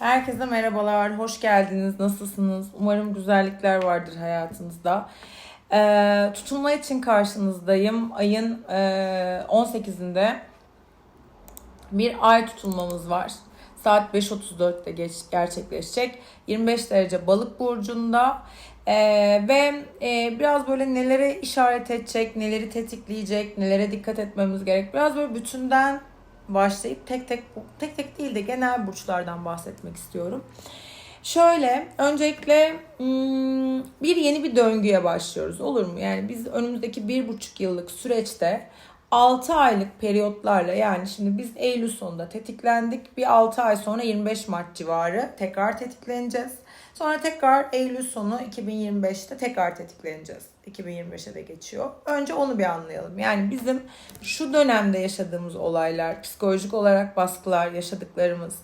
Herkese merhabalar, hoş geldiniz. Nasılsınız? Umarım güzellikler vardır hayatınızda. Ee, tutulma için karşınızdayım. Ayın e, 18'inde bir ay tutulmamız var. Saat 5.34'te geç, gerçekleşecek. 25 derece balık burcunda. Ee, ve e, biraz böyle nelere işaret edecek, neleri tetikleyecek, nelere dikkat etmemiz gerek. Biraz böyle bütünden başlayıp tek tek tek tek değil de genel burçlardan bahsetmek istiyorum. Şöyle öncelikle hmm, bir yeni bir döngüye başlıyoruz olur mu? Yani biz önümüzdeki bir buçuk yıllık süreçte 6 aylık periyotlarla yani şimdi biz Eylül sonunda tetiklendik. Bir 6 ay sonra 25 Mart civarı tekrar tetikleneceğiz. Sonra tekrar Eylül sonu 2025'te tekrar tetikleneceğiz. 2025'e de geçiyor. Önce onu bir anlayalım. Yani bizim şu dönemde yaşadığımız olaylar, psikolojik olarak baskılar, yaşadıklarımız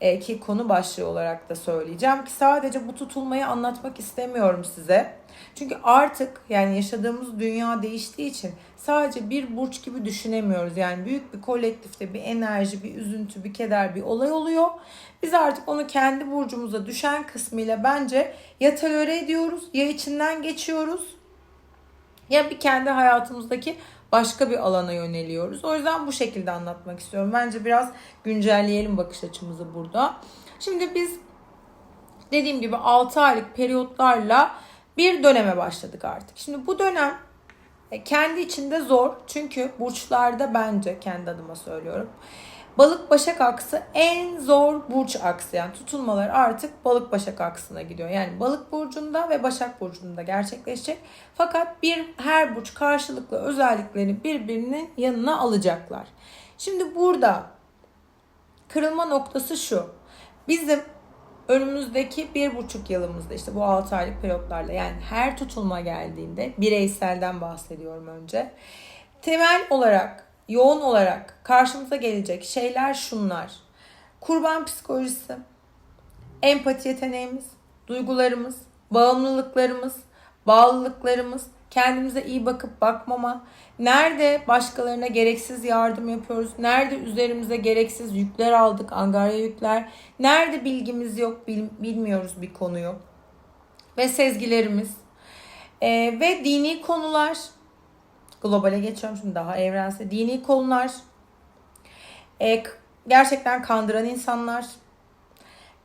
e, ki konu başlığı olarak da söyleyeceğim ki sadece bu tutulmayı anlatmak istemiyorum size. Çünkü artık yani yaşadığımız dünya değiştiği için sadece bir burç gibi düşünemiyoruz. Yani büyük bir kolektifte bir enerji, bir üzüntü, bir keder, bir olay oluyor. Biz artık onu kendi burcumuza düşen kısmıyla bence ya tolere ediyoruz ya içinden geçiyoruz ya bir kendi hayatımızdaki başka bir alana yöneliyoruz. O yüzden bu şekilde anlatmak istiyorum. Bence biraz güncelleyelim bakış açımızı burada. Şimdi biz dediğim gibi 6 aylık periyotlarla bir döneme başladık artık. Şimdi bu dönem e, kendi içinde zor. Çünkü burçlarda bence kendi adıma söylüyorum. Balık Başak aksı en zor burç aksı. Yani tutulmalar artık Balık Başak aksına gidiyor. Yani Balık burcunda ve Başak burcunda gerçekleşecek. Fakat bir her burç karşılıklı özelliklerini birbirinin yanına alacaklar. Şimdi burada kırılma noktası şu. Bizim önümüzdeki bir buçuk yılımızda işte bu 6 aylık periyotlarla yani her tutulma geldiğinde bireyselden bahsediyorum önce. Temel olarak, yoğun olarak karşımıza gelecek şeyler şunlar. Kurban psikolojisi, empati yeteneğimiz, duygularımız, bağımlılıklarımız, bağlılıklarımız, kendimize iyi bakıp bakmama, nerede başkalarına gereksiz yardım yapıyoruz, nerede üzerimize gereksiz yükler aldık, angarya yükler, nerede bilgimiz yok, bil- bilmiyoruz bir konuyu ve sezgilerimiz Ee, ve dini konular, globale geçiyorum şimdi daha evrensel, dini konular, k- gerçekten kandıran insanlar,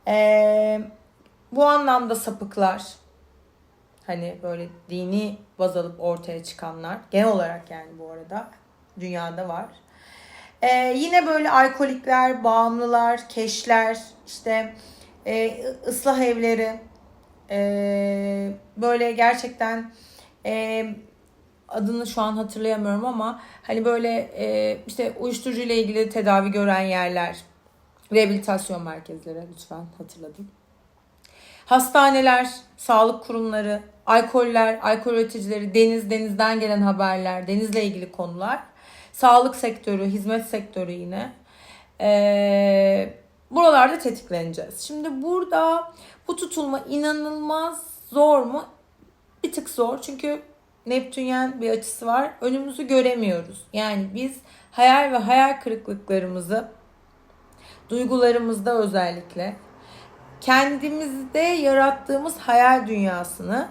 Ee, bu anlamda sapıklar, hani böyle dini baz alıp ortaya çıkanlar. Genel olarak yani bu arada dünyada var. Ee, yine böyle alkolikler, bağımlılar, keşler, işte e, ıslah evleri, e, böyle gerçekten e, adını şu an hatırlayamıyorum ama hani böyle e, işte uyuşturucu ile ilgili tedavi gören yerler, rehabilitasyon merkezleri lütfen hatırladım. Hastaneler, sağlık kurumları, alkoller, alkol üreticileri, deniz, denizden gelen haberler, denizle ilgili konular, sağlık sektörü, hizmet sektörü yine. Ee, buralarda tetikleneceğiz. Şimdi burada bu tutulma inanılmaz zor mu? Bir tık zor çünkü Neptünyen bir açısı var. Önümüzü göremiyoruz. Yani biz hayal ve hayal kırıklıklarımızı duygularımızda özellikle kendimizde yarattığımız hayal dünyasını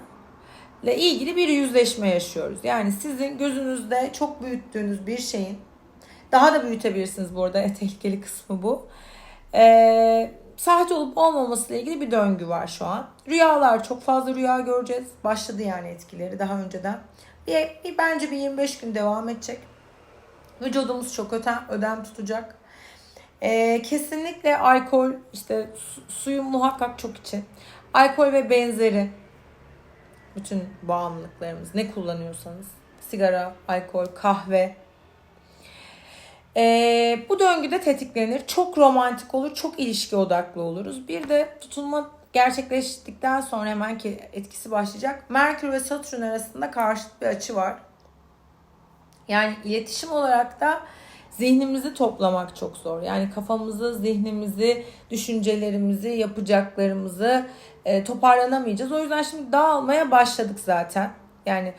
ile ilgili bir yüzleşme yaşıyoruz. Yani sizin gözünüzde çok büyüttüğünüz bir şeyin daha da büyütebilirsiniz bu arada tehlikeli kısmı bu. Ee, sahte olup olmaması ile ilgili bir döngü var şu an. Rüyalar çok fazla rüya göreceğiz. Başladı yani etkileri daha önceden. Bir, bir bence bir 25 gün devam edecek. Vücudumuz çok ötem, ödem tutacak. Ee, kesinlikle alkol işte su, suyu muhakkak çok için. Alkol ve benzeri bütün bağımlılıklarımız ne kullanıyorsanız sigara, alkol, kahve. Ee, bu döngüde tetiklenir. Çok romantik olur, çok ilişki odaklı oluruz. Bir de tutulma gerçekleştikten sonra hemen ki etkisi başlayacak. Merkür ve Satürn arasında karşıt bir açı var. Yani iletişim olarak da zihnimizi toplamak çok zor. Yani kafamızı, zihnimizi, düşüncelerimizi, yapacaklarımızı e, toparlanamayacağız. O yüzden şimdi dağılmaya başladık zaten. Yani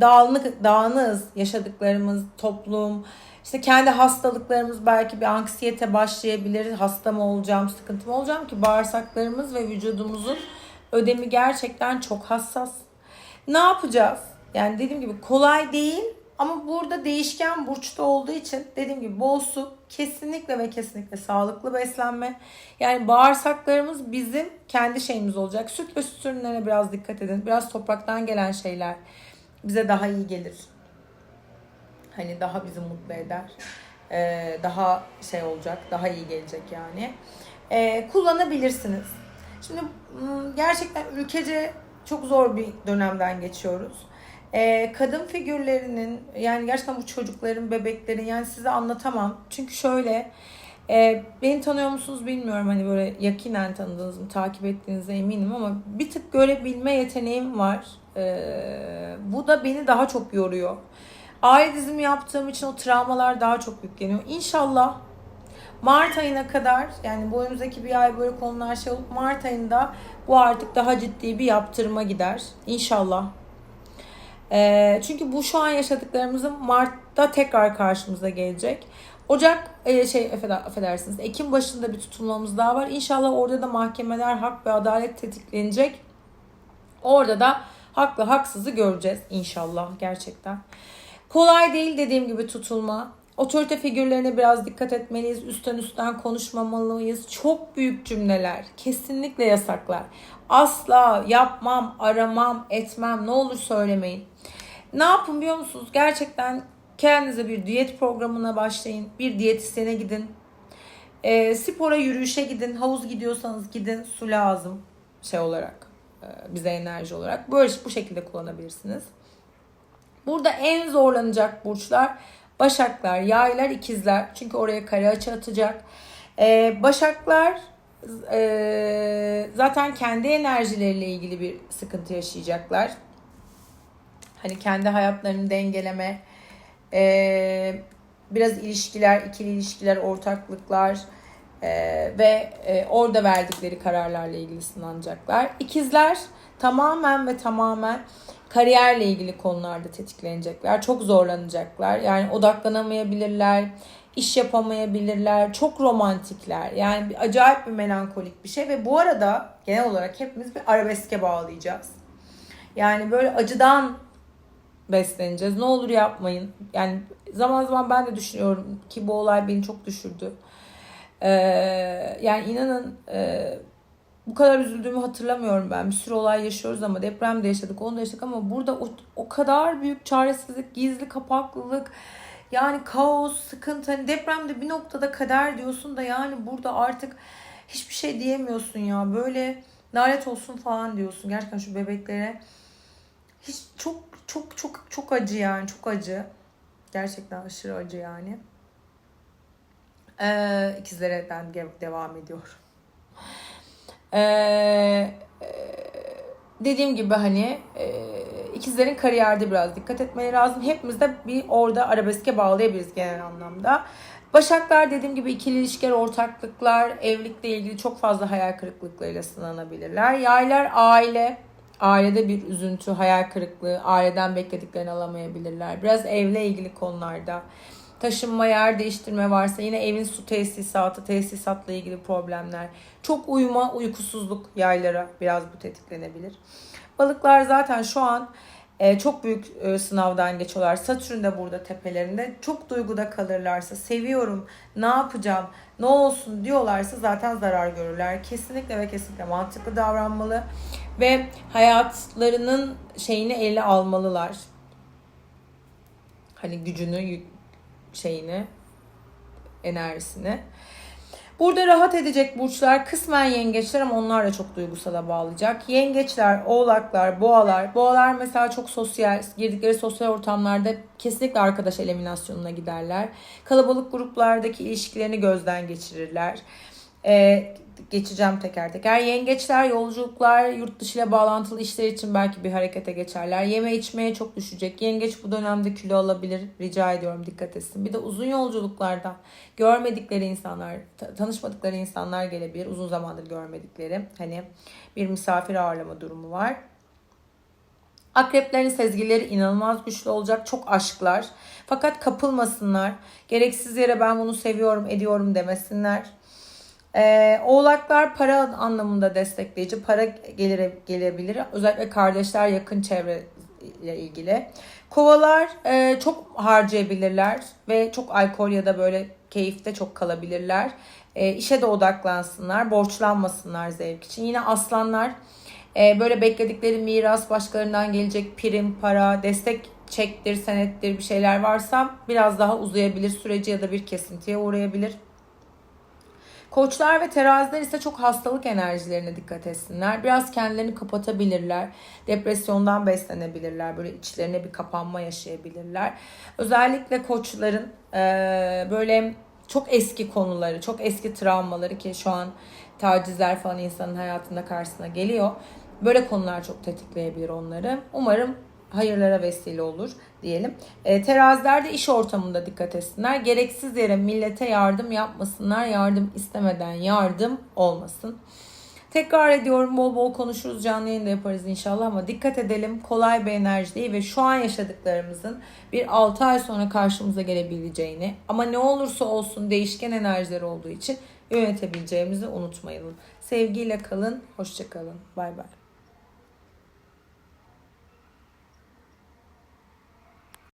dağınık, dağınığız. Yaşadıklarımız, toplum, İşte kendi hastalıklarımız belki bir anksiyete başlayabilir. Hasta mı olacağım, sıkıntı mı olacağım ki bağırsaklarımız ve vücudumuzun ödemi gerçekten çok hassas. Ne yapacağız? Yani dediğim gibi kolay değil ama burada değişken burçta olduğu için dediğim gibi bol su kesinlikle ve kesinlikle sağlıklı beslenme. Yani bağırsaklarımız bizim kendi şeyimiz olacak. Süt ve süt ürünlerine biraz dikkat edin. Biraz topraktan gelen şeyler bize daha iyi gelir. Hani daha bizi mutlu eder. Ee, daha şey olacak, daha iyi gelecek yani. Ee, kullanabilirsiniz. Şimdi gerçekten ülkece çok zor bir dönemden geçiyoruz. Ee, kadın figürlerinin yani gerçekten bu çocukların, bebeklerin yani size anlatamam. Çünkü şöyle e, beni tanıyor musunuz bilmiyorum hani böyle yakinen tanıdığınız mı, takip ettiğinize eminim ama bir tık görebilme yeteneğim var. Ee, bu da beni daha çok yoruyor. Aile dizimi yaptığım için o travmalar daha çok yükleniyor. İnşallah Mart ayına kadar yani bu önümüzdeki bir ay böyle konular şey olup Mart ayında bu artık daha ciddi bir yaptırıma gider. İnşallah. Ee, çünkü bu şu an yaşadıklarımızın Mart'ta tekrar karşımıza gelecek. Ocak e, şey affeder, affedersiniz Ekim başında bir tutulmamız daha var. İnşallah orada da mahkemeler hak ve adalet tetiklenecek. Orada da haklı haksızı göreceğiz inşallah gerçekten. Kolay değil dediğim gibi tutulma. Otorite figürlerine biraz dikkat etmeliyiz. Üstten üstten konuşmamalıyız. Çok büyük cümleler. Kesinlikle yasaklar. Asla yapmam, aramam, etmem. Ne olur söylemeyin. Ne yapın biliyor musunuz? Gerçekten kendinize bir diyet programına başlayın. Bir diyetisyene gidin. E, spora, yürüyüşe gidin. Havuz gidiyorsanız gidin. Su lazım şey olarak. E, bize enerji olarak. Böyle bu şekilde kullanabilirsiniz. Burada en zorlanacak burçlar Başaklar, Yaylar, İkizler. Çünkü oraya kare açı atacak. Ee, başaklar e, zaten kendi enerjileriyle ilgili bir sıkıntı yaşayacaklar. Hani kendi hayatlarını dengeleme, e, biraz ilişkiler, ikili ilişkiler, ortaklıklar e, ve e, orada verdikleri kararlarla ilgili sınanacaklar. İkizler tamamen ve tamamen kariyerle ilgili konularda tetiklenecekler. Çok zorlanacaklar. Yani odaklanamayabilirler, iş yapamayabilirler. Çok romantikler. Yani bir, acayip bir melankolik bir şey ve bu arada genel olarak hepimiz bir arabeske bağlayacağız. Yani böyle acıdan besleneceğiz. Ne olur yapmayın. Yani zaman zaman ben de düşünüyorum ki bu olay beni çok düşürdü. Ee, yani inanın e, bu kadar üzüldüğümü hatırlamıyorum ben. Bir sürü olay yaşıyoruz ama deprem de yaşadık, onu da yaşadık ama burada o, o kadar büyük çaresizlik, gizli kapaklılık, yani kaos, sıkıntı. Hani depremde bir noktada kader diyorsun da yani burada artık hiçbir şey diyemiyorsun ya. Böyle lanet olsun falan diyorsun. Gerçekten şu bebeklere hiç çok çok çok çok acı yani çok acı. Gerçekten aşırı acı yani. Ee, ikizlerden devam ediyorum. Ee, dediğim gibi hani e, ikizlerin kariyerde biraz dikkat etmeleri lazım. Hepimiz de bir orada arabeske bağlayabiliriz genel anlamda. Başaklar dediğim gibi ikili ilişkiler, ortaklıklar, evlilikle ilgili çok fazla hayal kırıklıklarıyla sınanabilirler. Yaylar aile, ailede bir üzüntü, hayal kırıklığı, aileden beklediklerini alamayabilirler. Biraz evle ilgili konularda taşınma, yer değiştirme varsa yine evin su tesisatı, tesisatla ilgili problemler. Çok uyuma, uykusuzluk yaylara biraz bu tetiklenebilir. Balıklar zaten şu an e, çok büyük e, sınavdan geçiyorlar. Satürn de burada tepelerinde. Çok duyguda kalırlarsa, seviyorum, ne yapacağım, ne olsun diyorlarsa zaten zarar görürler. Kesinlikle ve kesinlikle mantıklı davranmalı ve hayatlarının şeyini ele almalılar. Hani gücünü, şeyini, enerjisini. Burada rahat edecek burçlar kısmen yengeçler ama onlar da çok duygusala bağlayacak. Yengeçler, oğlaklar, boğalar. Boğalar mesela çok sosyal, girdikleri sosyal ortamlarda kesinlikle arkadaş eliminasyonuna giderler. Kalabalık gruplardaki ilişkilerini gözden geçirirler. Ee, geçeceğim teker teker. Yengeçler yolculuklar, yurt dışı ile bağlantılı işler için belki bir harekete geçerler. Yeme içmeye çok düşecek. Yengeç bu dönemde kilo alabilir. Rica ediyorum dikkat etsin. Bir de uzun yolculuklarda görmedikleri insanlar, tanışmadıkları insanlar gelebilir. Uzun zamandır görmedikleri. Hani bir misafir ağırlama durumu var. Akreplerin sezgileri inanılmaz güçlü olacak. Çok aşklar. Fakat kapılmasınlar. Gereksiz yere ben bunu seviyorum, ediyorum demesinler. Ee, oğlaklar para anlamında destekleyici. Para gelir, gelebilir. Özellikle kardeşler, yakın çevre ile ilgili. Kovalar e, çok harcayabilirler ve çok alkol ya da böyle keyifte çok kalabilirler. E, işe de odaklansınlar, borçlanmasınlar zevk için. Yine aslanlar e, böyle bekledikleri miras başkalarından gelecek prim, para, destek çektir, senettir bir şeyler varsa biraz daha uzayabilir süreci ya da bir kesintiye uğrayabilir. Koçlar ve teraziler ise çok hastalık enerjilerine dikkat etsinler. Biraz kendilerini kapatabilirler. Depresyondan beslenebilirler. Böyle içlerine bir kapanma yaşayabilirler. Özellikle koçların e, böyle çok eski konuları, çok eski travmaları ki şu an tacizler falan insanın hayatında karşısına geliyor. Böyle konular çok tetikleyebilir onları. Umarım hayırlara vesile olur diyelim. E, teraziler de iş ortamında dikkat etsinler. Gereksiz yere millete yardım yapmasınlar. Yardım istemeden yardım olmasın. Tekrar ediyorum bol bol konuşuruz canlı yayında yaparız inşallah ama dikkat edelim kolay bir enerji değil ve şu an yaşadıklarımızın bir 6 ay sonra karşımıza gelebileceğini ama ne olursa olsun değişken enerjiler olduğu için yönetebileceğimizi unutmayalım. Sevgiyle kalın, hoşçakalın. Bay bay.